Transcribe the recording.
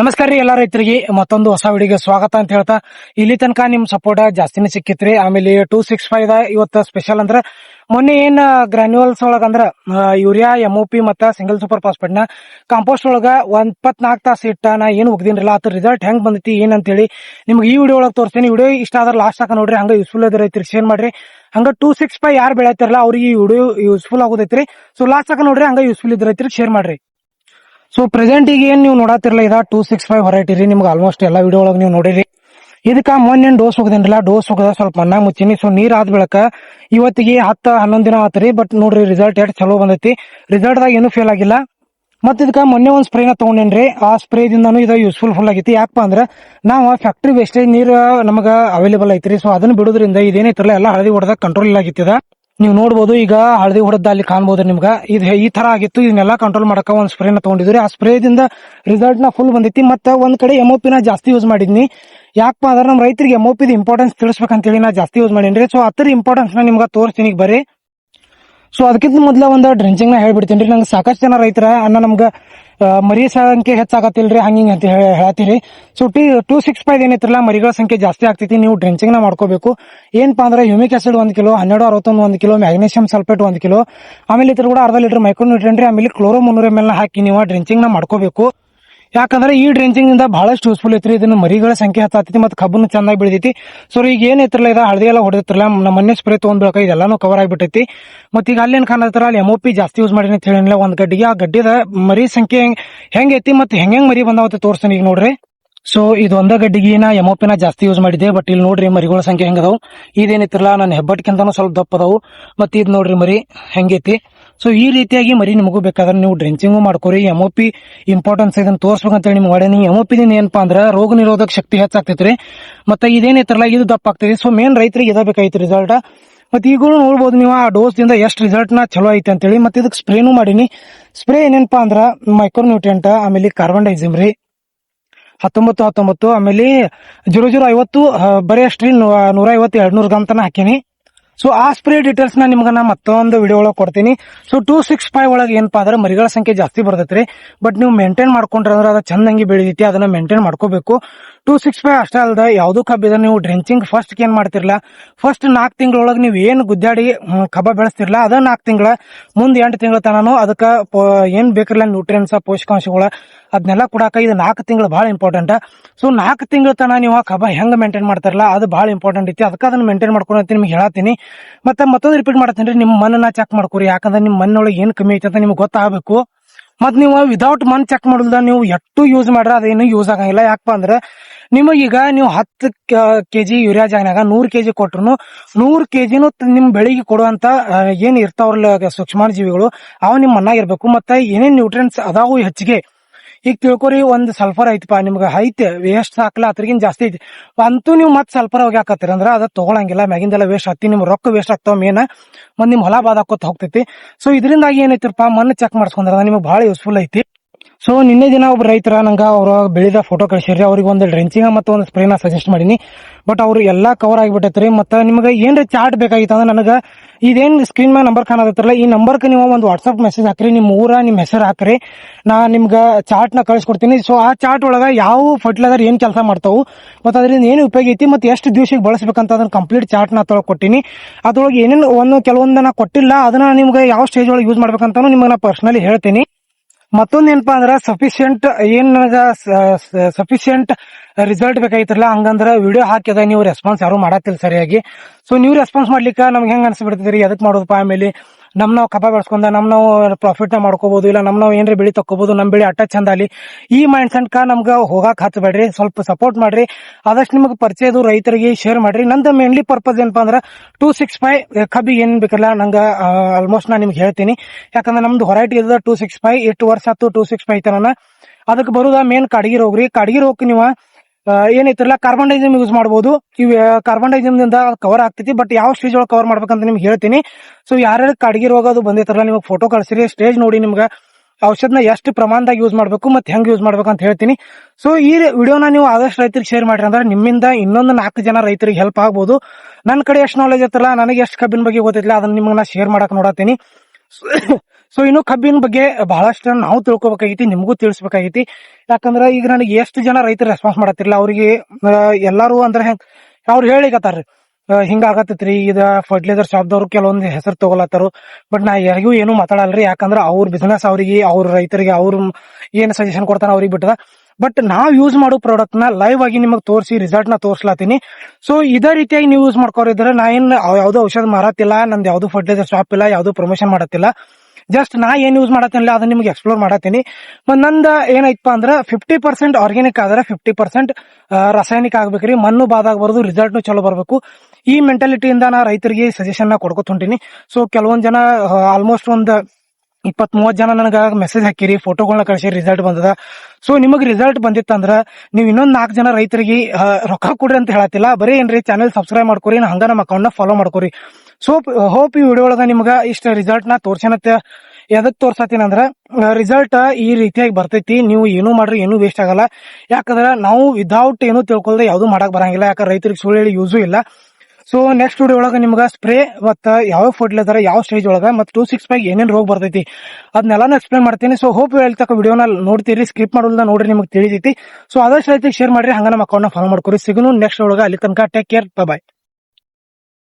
ನಮಸ್ಕಾರ ರೀ ಎಲ್ಲಾ ರೈತರಿಗೆ. ಮತ್ತೊಂದು ಹೊಸ ವಿಡಿಯೋಗೆ ಸ್ವಾಗತ ಅಂತ ಹೇಳ್ತಾ, ಇಲ್ಲಿ ತನಕ ನಿಮ್ ಸಪೋರ್ಟ್ ಜಾಸ್ತಿನೇ ಸಿಕ್ಕಿತ್ರಿ. ಆಮೇಲೆ ಟೂ ಸಿಕ್ಸ್ ಫೈವ್ ಇವತ್ತ ಸ್ಪೆಷಲ್ ಅಂದ್ರೆ, ಮೊನ್ನೆ ಏನ್ ಗ್ರಾನ್ಯೂಲ್ಸ್ ಒಳಗ ಅಂದ್ರ ಯೂರಿಯಾ ಎಂ ಒ ಪಿ ಮತ್ತ ಸಿಂಗಲ್ ಸೂಪರ್ ಫಾಸ್ಫೇಟ್ನ ಕಾಂಪೋಸ್ಟ್ ಒಳಗ ಒಂದ್ ತಾಸು ತಾಸು ಇಟ್ಟ ನಾ ಏನ್ ಒಗ್ದಿನ್ರಲ್ಲ ಅದ್ರ ರಿಸಲ್ಟ್ ಹೆಂಗ್ ಬಂದೈತಿ, ಏನ್ ಅಂತೇಳಿ ನಿಮ್ಗೆ ಈ ವಿಡಿಯೋ ಒಳಗೆ ತೋರಿಸ್ತೀನಿ. ವಿಡಿಯೋ ಇಷ್ಟ ಆದ್ರೆ ಲಾಸ್ಟ್ ಹಾಕ ನೋಡ್ರಿ, ಹಂಗ ಯೂಸ್ಫುಲ್ ಅದ ರೈತರಿಗೆ ಶೇರ್ ಮಾಡ್ರಿ. ಹಂಗ ಟೂ ಸಿಕ್ಸ್ ಫೈವ್ ಯಾರು ಬೆಳತ್ತಾರಲ್ಲ ಅವ್ರಿಗೆ ಈ ವಿಡಿಯೋ ಯೂಸ್ಫುಲ್ ಆಗೋದೈತ್ರಿ. ಸೊ ಲಾಸ್ಟ್ ಹಾಕ ನೋಡ್ರಿ, ಹಂಗ ಯೂಸ್ಫುಲ್ ಇದ್ರ ರೈತರಿಗೆ ಶೇರ್ ಮಾಡ್ರಿ. ಸೊ ಪ್ರೆಸೆಂಟ್ ಈಗ ಏನ್ ನೀವು ನೋಡತ್ತಿರಲ್ಲ ಇದ ಟೂ ಸಿಕ್ಸ್ ಫೈವ್ ಹೊರೈಟಿ ರೀ ನಿಮ್ಗೆ ಆಲ್ಮೋಸ್ಟ್ ಎಲ್ಲಾ ವಿಡಿಯೋ ಒಳಗೆ ನೀವು ನೋಡಿರಿ. ಇದಕ್ಕ ಮೊನ್ನೆ ಡೋಸ್ ಹೋಗದೇನಿಲ್ಲ ಡೋಸ್ ಹೋಗದ ಸ್ವಲ್ಪ ಮಣ್ಣಾಗ ಮುಚ್ಚಿನಿ. ಸೊ ನೀರ್ ಆದ ಬೆಳಕ ಇವತ್ತಿಗೆ ಹತ್ತ, ಹನ್ನೊಂದ್ ದಿನ ಆತ್ರಿ ಬಟ್ ನೋಡ್ರಿ ರಿಸಲ್ಟ್ ಎಷ್ಟು ಚಲೋ ಬಂದೈತಿ. ರಿಸಲ್ಟ್ ದಾಗ ಏನು ಫೇಲ್ ಆಗಿಲ್ಲ. ಮತ್ತ ಇದಕ್ಕ ಮೊನ್ನೆ ಒಂದ್ ಸ್ಪ್ರೇನ ತಗೊಂಡೇನ್ರಿ, ಆ ಸ್ಪ್ರೇ ದಿಂದಾನು ಇದು ಯೂಸ್ಫುಲ್ ಫುಲ್ ಆಗೈತಿ. ಯಾಕಪ್ಪ ಅಂದ್ರ, ನಾವು ಫ್ಯಾಕ್ಟ್ರಿ ವೇಸ್ಟೇಜ್ ನೀರ್ ನಮಗ ಅವೈಲೇಬಲ್ ಐತ್ರಿ. ಸೊ ಅದನ್ನ ಬಿಡೋದ್ರಿಂದ ಇದೇನೈತಿರಲ್ಲ ಎಲ್ಲ ಹಳದಿ ಹೊಡೆದಾಗ ಕಂಟ್ರೋಲ್ ಆಗಿತ್ತದ ನೀವು ನೋಡ್ಬೋದು ಈಗ ಹಳದಿ ಹೊಡೆದ ಅಲ್ಲಿ ಕಾಣಬಹುದು ನಿಮ್ಗೆ. ಇದು ಈ ತರ ಆಗಿತ್ತು. ಇದನ್ನೆಲ್ಲ ಕಂಟ್ರೋಲ್ ಮಾಡಕ ಒಂದ್ ಸ್ಪ್ರೇನ ತಗೊಂಡಿದ್ರಿ ಆ ಸ್ಪ್ರೇದಿಂದ ರಿಸಲ್ಟ್ನ ಫುಲ್ ಬಂದಿತ್ತು ಮತ್ತೆ ಒಂದ್ ಕಡೆ ಎಮ್ಒಪಿ ನ ಜಾಸ್ತಿ ಯೂಸ್ ಮಾಡಿದ್ನಿ. ಯಾಕಪ್ಪ ಅಂದ್ರೆ ನಮ್ಮ ರೈತರಿಗೆ ದ ಇಂಪಾರ್ಟೆನ್ಸ್ ತಿಳಿಸ್ಬೇಕಂತೇಳಿ ನಾ ಜಾಸ್ತಿ ಯೂಸ್ ಮಾಡೀನಿ ಸೊ ಅದ್ರ ಇಂಪಾರ್ಟೆನ್ಸ್ ನಿಮ್ಗೆ ತೋರಿಸ್ತೀನಿ ಬರ್ರಿ. ಸೊ ಅದಕ್ಕಿಂತ ಮೊದ್ಲ ಒಂದು ಡ್ರಿಂಚಿಂಗ್ನ ಹೇಳ್ಬಿಡ್ತೀನಿ ರೀ. ನಂಗೆ ಸಾಕಷ್ಟು ಜನ ರೈತರ ಅನ್ನ ನಮ್ಗೆ ಮರಿ ಸಂಖ್ಯೆ ಹೆಚ್ಚಾಗತ್ತಿಲ್ರಿ ಹಿಂಗೆ ಅಂತ ಹೇಳಿ ಹೇಳ್ತೀರಿ so T, two six five ಏನೈತಿರಲ್ಲ ಮರಿಗಳ ಸಂಖ್ಯೆ ಜಾಸ್ತಿ ಆಗ್ತೈತಿ, ನೀವು ಡ್ರಿಂಚಿಂಗ್ನ ಮಾಡ್ಕೋಬೇಕು. ಏನಪ್ಪಾ ಅಂದ್ರೆ ಹ್ಯೂಮಿಕ್ ಆಸಿಡ್ ಒಂದ್ ಕಿಲೋ, ಹನ್ನೆರಡು ಅರವತ್ತೊಂದು ಒಂದು ಕಿಲೋ, ಮ್ಯಾಗ್ನೀಷಿಯಂ ಸಲ್ಫೇಟ್ ಒಂದ್ ಕಿಲೋ. ಆಮೇಲೆ ಇದ್ರ ಕೂಡ ಅರ್ಧ ಲೀಟರ್ ಮೈಕ್ರೋನ್ಯೂಟ್ರಿಯನ್ ರೀ, ಆಮೇಲೆ ಕ್ಲೋರೋ ಮುನ್ನೂರ ಎಂ ಎಲ್ ಹಾಕಿ ನೀವು ಡ್ರಿಂಚಿಂಗ್ನ ಮಾಡ್ಕೋಬೇಕು. ಯಾಕಂದ್ರೆ ಈ ಡ್ರೆಂಚಿಂಗ್ ಇಂದ ಬಹಳಷ್ಟು ಯೂಸ್ಫುಲ್ ಐತ್ರಿ. ಇದನ್ನ ಮರಿಗಳ ಸಂಖ್ಯೆ ಹತ್ತೈತಿ ಮತ್ತೆ ಕಬ್ಬನ್ನು ಚೆನ್ನಾಗಿ ಬೆಳೆದೈತಿ. ಸೊ ಈಗ ಏನ್ ಐತ್ರಲ್ಲ ಇದ? ಹಳದಿ ಎಲ್ಲ ಹೊಡೆದಿರಲ್ಲ ನಮ್ಮ ಮೊನ್ನೆ ಸ್ಪ್ರೇ ತೊಗೊಂಡ್ಬೇಕು ಇದೆಲ್ಲಾನು ಕವರ್ ಆಗಿಬಿಟ್ಟೈತಿ. ಮತ್ತೆ ಈಗ ಅಲ್ಲೇನ್ ಕಾಣತ್ತಾರ ಅಲ್ಲಿ ಎಮ್ಒಪಿ ಜಾಸ್ತಿ ಯೂಸ್ ಮಾಡಿ ಅಂತ ಹೇಳಿಲ್ಲ ಒಂದ್ ಗಡ್ಡಿಗೆ. ಆ ಗಡ್ಡಿದ ಮರಿ ಸಂಖ್ಯೆ ಹೆಂಗ್- ಹೆಂಗ್ ಐತಿ ಮತ್ತೆ ಹೆಂಗ್ ಹೆಂಗ್ ಮರಿ ಬಂದಾವತ್ತೆ ತೋರಿಸ್ತೀನಿ ಈಗ ನೋಡ್ರಿ. ಸೊ ಇದು ಒಂದ ಗಡ್ಡಿಗೆ ನಾ ಎಮ್ಒಪಿನ ಜಾಸ್ತಿ ಯೂಸ್ ಮಾಡಿದ್ದೆ ಬಟ್ ಇಲ್ಲಿ ನೋಡ್ರಿ ಮರಿಗಳ ಸಂಖ್ಯೆ ಹೆಂಗದವು ಇದೇನಿತ್ತಿರಲ್ಲ ನನ್ನ ಹೆಬ್ಬಟ್ಕಿಂತನೂ ಸ್ವಲ್ಪ ದಪ್ಪ ಅದಾವು. ಮತ್ತೆ ಇದು ನೋಡ್ರಿ ಮರಿ ಹೆಂಗೈತಿ ಸೊ ಈ ರೀತಿಯಾಗಿ ಮರಿ ನಿಮಗೂ ಬೇಕಾದ್ರೆ ನೀವು ಡ್ರೆಂಚಿಂಗು ಮಾಡ್ಕೊರಿ ಪಿ ಇಂಪಾರ್ಟೆನ್ಸ್ ಇದನ್ನ ತೋರಿಸ್ಬೇಕಂತೇಳಿ ನಿಮ್ಗೆ ಮಾಡೀನಿ ನೀನು ಏನಪ್ಪಾ ಅಂದ್ರೆ ರೋಗ ನಿರೋಧಕ ಶಕ್ತಿ ಹೆಚ್ಚಾಗ್ತೈತ್ರಿ. ಮತ್ತೆ ಇದೇನೈತ್ರಲ್ಲ ಇದು ದಪ್ಪ ಆಗ್ತೈತಿ ಸೊ ಮೇನ್ ರೈತರಿಗೆ ಇದ ಬೇಕಾಗಿತ್ತು ರಿಸಲ್ಟ್ ಮತ್ತೆ ಈಗ ನೋಡ್ಬೋದು ನೀವು ಆ ಡೋಸ್ ದಿಂದ ಎಷ್ಟು ರಿಸಲ್ಟ್ನ ಚಲೋ ಐತೆ ಅಂತೇಳಿ ಮತ್ತೆ ಇದಕ್ಕೆ ಸ್ಪ್ರೇನು ಮಾಡೀನಿ. ಸ್ಪ್ರೇ ಏನೇನಪ್ಪಾ ಅಂದ್ರೆ ಮೈಕ್ರೋನ್ಯೂಟ್ರಿಯಂಟ್ ಆಮೇಲೆ ಕಾರ್ಬನ್ ಡೈಸಿಮ್ ರೀ. ಹತ್ತೊಂಬತ್ತು ಹತ್ತೊಂಬತ್ತು, ಆಮೇಲೆ ಜೀರೋ ಜೀರೋ ಐವತ್ತು ಬರೀ ಅಷ್ಟ್ರಿ ನೂರ ಐವತ್ತು ಎರಡ್ ನೂರು ಗ್ರಾಮ್ ತನ ಹಾಕೀನಿ. ಸೊ ಆ ಸ್ಪ್ರೇ ಡೀಟೇಲ್ಸ್ನ ನಿಮ್ಗೆ ನಾ ಮತ್ತೊಂದು ವಿಡಿಯೋ ಒಳಗೆ ಕೊಡ್ತೀನಿ. ಸೊ ಟೂ ಸಿಕ್ಸ್ ಫೈವ್ ಒಳಗೆ ಏನಪ್ಪಾ ಅಂದ್ರೆ ಮರಿಗಳ ಸಂಖ್ಯೆ ಜಾಸ್ತಿ ಬರ್ತೈತ್ರಿ. ಬಟ್ ನೀವು ಮೇಂಟೈನ್ ಮಾಡ್ಕೊಂಡ್ರೆ ಅಂದ್ರೆ ಅದು ಚಂದಂಗಿ ಬೆಳಿತೈತಿ, ಅದನ್ನ ಮೇಂಟೈನ್ ಮಾಡ್ಕೋಬೇಕು. ಟೂ ಸಿಕ್ಸ್ ಫೈವ್ ಅಷ್ಟೇ ಅಲ್ಲದೆ ಯಾವ್ದು ಕಬ್ಬಿದ ನೀವು ಡ್ರೆಂಚಿಂಗ್ ಫಸ್ಟ್ ಏನ್ ಮಾಡ್ತಿರ್ಲ? ಫಸ್ಟ್ ನಾಲ್ಕು ತಿಂಗಳೊಳಗೆ ನೀವು ಏನು ಗುದ್ದಾಡಿ ಕಬ್ಬ ಬೆಳೆಸ್ತಿರ್ಲ? ಅದ ನಾಲ್ಕು ತಿಂಗಳ. ಮುಂದೆ ಎಂಟು ತಿಂಗಳ ತನೂ ಅದಕ್ಕೆ ಏನ್ ಬೇಕಿರ್ಲ ನ್ಯೂಟ್ರಿಯನ್ಸ್ ಪೋಷಕಾಂಶಗಳ ಅದನ್ನೆಲ್ಲ ಕೊಡಾಕ ಇದು ನಾಲ್ಕು ತಿಂಗಳು ಬಹಳ ಇಂಪಾರ್ಟೆಂಟ್ ಸೊ ನಾಲ್ಕು ತಿಂಗಳ ತನ ನೀವು ಆ ಹೆಂಗೆ ಹೆಂಗ್ ಮೇಂಟೈನ್ ಮಾಡ್ತಾರಲ್ಲ, ಅದು ಬಹಳ ಇಂಪಾರ್ಟೆಂಟ್ ಐತಿ. ಅದಕ್ಕೆ ಅದನ್ನ ಮೇಂಟೈನ್ ಮಾಡ್ಕೊಂಡು ಅಂತ ನಿಮ್ಗೆ ಹೇಳತ್ತೀನಿ ಮತ್ತೆ ಮತ್ತೊಂದು ರಿಪೀಟ್ ಮಾಡ್ತೀನಿ ನಿಮ್ಮ ಮನ್ನ ಚೆಕ್ ಮಾಡ್ಕೊರಿ. ಯಾಕಂದ್ರೆ ನಿಮ್ಮ ಮನ್ನೊಳಗೆ ಏನ್ ಕಮ್ಮಿ ಐತೆ ಅಂತ ನಿಮ್ಗೆ ಗೊತ್ತಾಗಬೇಕು. ಮತ್ ನೀವು ವಿದೌಟ್ ಮನ್ ಚೆಕ್ ಮಾಡುದ ನೀವು ಎಷ್ಟು ಯೂಸ್ ಮಾಡ್ರ ಅದೇನು ಯೂಸ್ ಆಗಂಗಿಲ್ಲ. ಯಾಕಪ್ಪ ಅಂದ್ರೆ ನಿಮಗೀಗ ನೀವು ಹತ್ತು ಕೆಜಿ ಯೂರಿಯಾ ಜಾಗನಾಗ ನೂರ್ ಕೆಜಿ ಕೊಟ್ರು ನೂರ್ ಕೆಜಿನು ನಿಮ್ ಬೆಳಿಗ್ಗೆ ಕೊಡುವಂತ ಏನು ಇರ್ತಾವ್ರಲ್ಲ ಸೂಕ್ಷ್ಮಾಣು ಜೀವಿಗಳು, ಅವು ನಿಮ್ ಮಣ್ಣಾಗ ಇರ್ಬೇಕು. ಮತ್ತೆ ಏನೇನ್ ನ್ಯೂಟ್ರಿಯನ್ಸ್ ಅದಾವು ಹೆಚ್ಚಿಗೆ ಈಗ ತಿಳ್ಕೊರಿ, ಒಂದ್ ಸಲ್ಫರ್ ಐತಿಪ ನಿಮ್ಗೆ ಐತೆ ವೇಸ್ಟ್ ಹಾಕ್ಲ ಅದ್ರಗಿನ್ ಜಾಸ್ತಿ ಐತಿ. ಅಂತೂ ನೀವು ಮತ್ತೆ ಸಲ್ಫರ್ ಹೋಗಿ ಹಾಕತ್ತೀರ ಅಂದ್ರೆ ಅದ ತಗೊಳಂಗಿಲ್ಲ, ಮ್ಯಾಗಿಂದೆಲ್ಲ ವೇಸ್ಟ್ ಆಗ್ತಿ ನಿಮ್ ರೊಕ್ಕ ವೇಸ್ಟ್ ಆಗ್ತಾವ ಮೇನ ಮತ್ ನಿಮ್ ಹೊಲ ಬಾದ್ ಹಾಕೋತ ಹೋಗ್ತೈತಿ. ಸೊ ಇದರಿಂದಾಗಿ ಏನೈತಿರಪ್ಪ ಮಣ್ಣು ಚೆಕ್ ಮಾಡ್ಸ್ಕೊಂಡ್ರ ನಿಮ್ಗೆ ಬಹಳ ಯೂಸ್ಫುಲ್ ಐತಿ. ಸೊ ನಿನ್ನೆ ದಿನ ಒಬ್ಬ ರೈತರ, ನಂಗ ಅವ್ರ ಬೆಳೆದ ಫೋಟೋ ಕಳಿಸಿರಿ ಅವ್ರಿಗೆ ಒಂದು ಡ್ರೆಂಚಿಂಗ್ ಮತ್ತು ಒಂದು ಸ್ಪ್ರೇನ ಸಜೆಸ್ಟ್ ಮಾಡೀನಿ. ಬಟ್ ಅವ್ರು ಎಲ್ಲಾ ಕವರ್ ಆಗಿಬಿಟ್ಟೈತ್ರಿ. ಮತ್ತೆ ನಿಮಗೆ ಏನ್ರ ಚಾರ್ಟ್ ಬೇಕಾಗಿತ್ತು ಅಂದ್ರೆ ನನಗೆ ಇದೇನ್ ಸ್ಕ್ರೀನ್ ಮೇಲೆ ನಂಬರ್ ಕಾಣತ್ತಲ್ಲ ಈ ನಂಬರ್ಕ್ ನೀವು ಒಂದು ವಾಟ್ಸ್ಆಪ್ ಮೆಸೇಜ್ ಹಾಕ್ರಿ, ನಿಮ್ಮ ಊರ ನಿಮ್ಮ ಹೆಸರು ಹಾಕ್ರಿ. ನಾ ನಿಮ್ಗೆ ನ ಕಳಿಸ್ಕೊಡ್ತೀನಿ. ಸೊ ಆ ಚಾರ್ಟ್ ಒಳಗ ಯಾವ ಫರ್ಟಿಲೈಸರ್ ಏನ್ ಕೆಲಸ ಮಾಡ್ತಾವು, ಮತ್ತೆ ಅದರಿಂದ ಏನು ಉಪಯೋಗ ಐತಿ, ಮತ್ತೆ ಎಷ್ಟು ದಿವಸಕ್ಕೆ ಬಳಸಬೇಕಂತ ಅದನ್ನ ಕಂಪ್ಲೀಟ್ ಚಾರ್ಟ್ನ ತೊಳಗ ಕೊಟ್ಟಿನಿ. ಅದ್ರೊಳಗೆ ಏನೇನು ಒಂದು ಕೆಲವೊಂದು ಕೊಟ್ಟಿಲ್ಲ, ಅದನ್ನ ನಿಮ್ಗೆ ಯಾವ ಸ್ಟೇಜ್ ಒಳಗೆ ಯೂಸ್ ಮಾಡ್ಬೇಕಂತ ನಿಮ್ಗೆ ನಾ ಪರ್ಸನಲಿ ಹೇಳ್ತೀನಿ. ಮತ್ತೊಂದ್ ಏನಪ್ಪಾ ಅಂದ್ರ ಸಫಿಶಿಯಂಟ್ ಏನ್ ಸಫಿಶಿಯಂಟ್ ರಿಸಲ್ಟ್ ಬೇಕಾಗಿತ್ತಲ್ಲ, ಹಂಗಂದ್ರ ವಿಡಿಯೋ ಹಾಕಿದ ನೀವು ರೆಸ್ಪಾನ್ಸ್ ಯಾರು ಮಾಡತ್ತಿಲ್ಲ ಸರಿಯಾಗಿ. ಸೊ ನೀವು ರೆಸ್ಪಾನ್ಸ್ ಮಾಡ್ಲಿಕ್ಕೆ ನಮ್ಗೆ ಹೆಂಗ್ ಅನ್ಸ್ಬಿಡ್ತದ್ರಿ? ಎದಕ್ ಮಾಡೋದಪ್ಪ ಆಮೇಲೆ? ನಮ್ ನಾವು ಕಬ್ಬ ಬೆಳೆಸ್ಕೊಂಡ, ನಮ್ ನಾವು ಪ್ರಾಫಿಟ್ನ ಮಾಡ್ಕೋಬಹುದು ಇಲ್ಲ ನಮ್ ನಾವು ಏನ್ರಿ ಬೆಳಿ ತಕ್ಕೋಬಹುದು ನಮ್ ಬೆಳಿ ಅಟ್ಟ ಚಂದ ಅಲ್ಲಿ ಈ ಮೈಂಡ್ ಸೆಟ್ ಕ ನಮ್ಗ ಹೋಗಾಕ್ ಸ್ವಲ್ಪ ಸಪೋರ್ಟ್ ಮಾಡ್ರಿ, ಆದಷ್ಟು ನಿಮ್ಗೆ ಪರಿಚಯದು ರೈತರಿಗೆ ಶೇರ್ ಮಾಡ್ರಿ. ನಂದು ಮೇನ್ಲಿ ಪರ್ಪಸ್ ಏನಪ್ಪಾ ಅಂದ್ರೆ ಟೂ ಸಿಕ್ಸ್ ಫೈವ್ ಕಬ್ಬಿಗೆ ಏನ್ ಬೇಕಲ್ಲ, ನಂಗ ಆಲ್ಮೋಸ್ಟ್ ನಾ ನಿಮ್ಗೆ ಹೇಳ್ತೀನಿ. ಯಾಕಂದ್ರೆ ನಮ್ದು ಹೊರೈಟಿ ಇದ ಟೂ ಸಿಕ್ಸ್ ಫೈವ್ ಎಷ್ಟು ವರ್ಷ ಆತು ಟೂ ಸಿಕ್ಸ್ ಫೈವ್ ತನ ಅದಕ್ಕೆ ಬರುದ ಮೇನ್ ಕಾಡ್ಗಿ ಹೋಗ್ರಿ ರೀ ಕಾಡ್ಗಿ ರೋಗಕ್ಕೆ ನೀವು ಏನೈತಿರಲ್ಲ ಕಾರ್ಬನ್ ಯೂಸ್ ಮಾಡಬಹುದು ಇವ್ ಕಾರ್ಬನ್ ಕವರ್ ಆಗ್ತೈತಿ ಬಟ್ ಯಾವ ಸ್ಟೇಜ್ ಒಳಗೆ ಕವರ್ ಮಾಡ್ಬೇಕಂತ ನಿಮ್ಗೆ ಹೇಳ್ತೀನಿ. ಸೊ ಯಾರ್ಯಾರು ಕಾಡ್ಗಿ ರೋಗ ಅದು ಬಂದೈತಾರಲ್ಲ ನಿಮಗೆ ಫೋಟೋ ಕಳ್ಸಿರಿ ಸ್ಟೇಜ್ ನೋಡಿ ನಿಮ್ಗೆ ಔಷಧನ ಎಷ್ಟು ಪ್ರಮಾಣದಾಗ ಯೂಸ್ ಮಾಡಬೇಕು ಮತ್ತೆ ಹೆಂಗ್ ಯೂಸ್ ಮಾಡ್ಬೇಕು ಅಂತ ಹೇಳ್ತೀನಿ. ಸೊ ಈ ವಿಡಿಯೋನ ನೀವು ಆದಷ್ಟು ರೈತರಿಗೆ ಶೇರ್ ಮಾಡ್ರಿ ಅಂದ್ರೆ ನಿಮ್ಮಿಂದ ಇನ್ನೊಂದು ನಾಲ್ಕು ಜನ ರೈತರಿಗೆ ಹೆಲ್ಪ್ ಆಗ್ಬೋದು. ನನ್ನ ಕಡೆ ಎಷ್ಟು ನಾಲೆಜ್ ಇರ್ತಲ್ಲ ನನಗೆ ಎಷ್ಟು ಕಬ್ಬಿನ ಬಗ್ಗೆ ಗೊತ್ತಿಲ್ಲ ಅದನ್ನ ನಿಮ್ಗೆ ನಾ ಶೇರ್ ಮಾಡಕ್ ನೋಡತ್ತೀನಿ ಸೊ ಇನ್ನು ಕಬ್ಬಿನ ಬಗ್ಗೆ ಬಹಳಷ್ಟು ನಾವು ತಿಳ್ಕೊಬೇಕಾಗೈತಿ, ನಿಮಗೂ ತಿಳಿಸ್ಬೇಕಾಗೈತಿ. ಯಾಕಂದ್ರೆ ಈಗ ನನಗೆ ಎಷ್ಟು ಜನ ರೈತರು ರೆಸ್ಪಾನ್ಸ್ ಮಾಡತ್ತಿರಲ್ಲ ಅವ್ರಿಗೆ ಎಲ್ಲಾರು ಅಂದ್ರೆ ಹೆಂಗ್, ಅವ್ರು ಹೇಳಿಕತ್ತಾರ್ರಿ ಹಿಂಗಾಗತ್ತೈತ್ರಿ, ಇದ ಫರ್ಟಿಲೈಸರ್ ಶಾಪ್ದವ್ರು ಕೆಲವೊಂದು ಹೆಸರು ತಗೊಳತ್ತಾರು ಬಟ್ ನಾ ಯಾರಿಗೂ ಏನು ಮಾತಾಡಲ್ರಿ. ಯಾಕಂದ್ರೆ ಅವ್ರ ಬಿಸ್ನೆಸ್ ಅವ್ರಿಗೆ, ಅವ್ರ ರೈತರಿಗೆ, ಅವ್ರ ಏನು ಸಜೆಷನ್ ಕೊಡ್ತಾರ ಅವ್ರಿಗೆ ಬಿಟ್ಟದ. ಬಟ್ ನಾವು ಯೂಸ್ ಮಾಡೋ ಪ್ರಾಡಕ್ಟ್ನ ಲೈವ್ ಆಗಿ ನಿಮಗೆ ತೋರಿಸಿ ರಿಸಲ್ಟ್ನ ತೋರ್ಸ್ಲಾತೀನಿ. ಸೊ ಇದೇ ರೀತಿಯಾಗಿ ನೀವು ಯೂಸ್ ಮಾಡ್ಕೋರಿದ್ರೆ ನಾ ಏನ್ ಯಾವ್ದೋ ಔಷಧ ಮಾರತ್ತಿಲ್ಲ ನಂದು ಯಾವ್ದು ಫರ್ಟಿಲೈಸರ್ ಶಾಪ್ ಇಲ್ಲ, ಯಾವ್ದು ಪ್ರಮೋಷನ್ ಮಾಡತ್ತಿಲ್ಲ. ಜಸ್ಟ್ ನಾ ಏನ್ ಯೂಸ್ ಮಾಡತ್ತೀನಿಲ್ಲ ಅದನ್ನ ನಿಮ್ಗೆ ಎಕ್ಸ್ಪ್ಲೋರ್ ಮಾಡತ್ತೀನಿ. ಮತ್ತೆ ನಂದ ಏನೈತಪ್ಪ ಅಂದ್ರೆ ಫಿಫ್ಟಿ ಪರ್ಸೆಂಟ್ ಆರ್ಗ್ಯಾನಿಕ್ ಆದ್ರೆ ಫಿಫ್ಟಿ ಪರ್ಸೆಂಟ್ ರಾಸಾಯನಿಕ ಆಗ್ಬೇಕ್ರಿ. ಮಣ್ಣು ಬಾದಾಗ ಬರೋದು ರಿಸಲ್ಟ್ ಚಲೋ ಬರಬೇಕು. ಈ ಮೆಂಟಾಲಿಟಿಯಿಂದ ನಾ ರೈತರಿಗೆ ಸಜೆಷನ್ನ ಕೊಡ್ಕೊತ ಹೊಂಟೀನಿ. ಸೊ ಕೆಲವೊಂದು ಜನ ಆಲ್ಮೋಸ್ಟ್ ಒಂದ್ ಇಪ್ಪತ್ ಮೂವತ್ ಜನ ನನಗ ಮೆಸೇಜ್ ಹಾಕಿರಿ ಫೋಟೋಗಳನ್ನ ಕಳಿಸಿ ರಿಸಲ್ಟ್ ಬಂದದ. ಸೊ ನಿಮಗ್ ರಿಸಲ್ಟ್ ಬಂದಿತ್ತಂದ್ರ ನೀವು ಇನ್ನೊಂದ್ ನಾಲ್ಕು ಜನ ರೈತರಿಗೆ ರೊಕ್ಕ ಕೊಡ್ರಿ ಅಂತ ಹೇಳತ್ತಿಲ್ಲ. ಬರೀ ಏನ್ರಿ ಚಾನೆಲ್ ಸಬ್ಸ್ಕ್ರೈಬ್ ಮಾಡ್ಕೊರಿ ಹಂಗ ನಮ್ಮ ಅಕೌಂಟ್ನ ಫಾಲೋ ಮಾಡ್ಕೊರಿ. ಸೊ ಹೋಪ್ ಈ ವಿಡಿಯೋ ಒಳಗ ನಿಮ್ಗ ಇಷ್ಟ ರಿಸಲ್ಟ್ನ ತೋರ್ಸನತ್ತ ಎದಕ್ ತೋರ್ಸತ್ತೀನಿ ಅಂದ್ರ ರಿಸಲ್ಟ್ ಈ ರೀತಿಯಾಗಿ ಬರ್ತೈತಿ. ನೀವು ಏನು ಮಾಡ್ರಿ, ಏನು ವೇಸ್ಟ್ ಆಗಲ್ಲ. ಯಾಕಂದ್ರ ನಾವು ವಿದೌಟ್ ಏನು ತಿಳ್ಕೊಳ್ದೆ ಯಾವ್ದು ಮಾಡಕ್ ಬರಂಗಿಲ್ಲ. ಯಾಕಂದ್ರೆ ರೈತರಿಗೆ ಸುಳ್ಳು ಹೇಳಿ ಯೂಸು ಇಲ್ಲ. ಸೊ ನೆಕ್ಸ್ಟ್ ವಿಡಿಯೋ ಒಳಗ ನಿಮ್ಗೆ ಸ್ಪ್ರೇ ಮತ್ತೆ ಯಾವ ಫರ್ಟಿಲೈಸರ್ ಯಾವ ಸ್ಟೇಜ್ ಒಳಗ ಮತ್ತೆ ಟೂ ಸಿಕ್ಸ್ ಫೈವ್ ಏನೇನು ರೋಗ ಬರ್ತೈತಿ ಅದನ್ನೆಲ್ಲಾನು ಎಕ್ಸ್ಪ್ಲೇನ್ ಮಾಡ್ತೀನಿ. ಸೊ ಹೋಪ್ ಹೇಳ್ತಕ್ಕ ವಿಡಿಯೋನ ನೋಡ್ತೀರಿ ಸ್ಕಿಪ್ ಮಾಡೋಲ್ಲ ನೋಡ್ರಿ ನಿಮ್ಗೆ ತಿಳಿದೈತಿ. ಸೊ ಆದಷ್ಟು ರೈತಿಗೆ ಶೇರ್ ಮಾಡ್ರಿ, ಹಂಗ ನಮ್ಮ ಅಕೌಂಟ್ನ ಫಾಲೋ ಮಾಡ್ಕೊರಿ. ಸಿಗುನು ನೆಕ್ಸ್ಟ್ ಒಳಗ, ಅಲ್ಲಿ ತನಕ ಟೇಕ್ ಕೇರ್ ಬಾಯ್